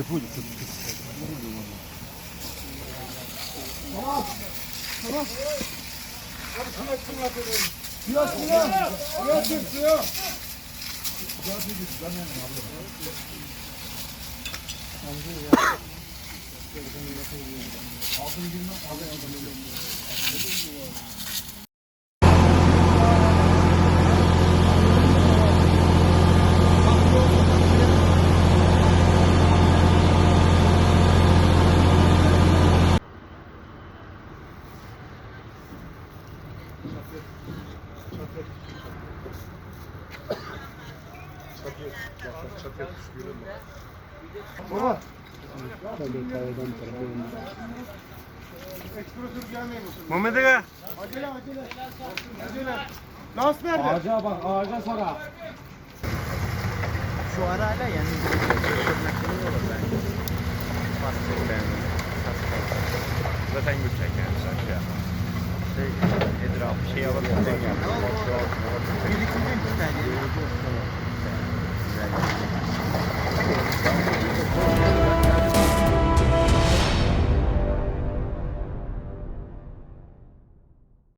Все будет. Tamam. Hadi kanatsın bakalım. Biraz biraz. Biraz çık ya. Güzel bir güzel yani abla. Altını girmem. Altını girmem. Çöpü ucu çöpü. Mehmet Aga. Nasıl nerede? Ağaca bak ağaca sonra. Şu arayla yani. Zaten yüksek yani şey yapma. Şey, şey alalım. Kontrol. Birlikte güzel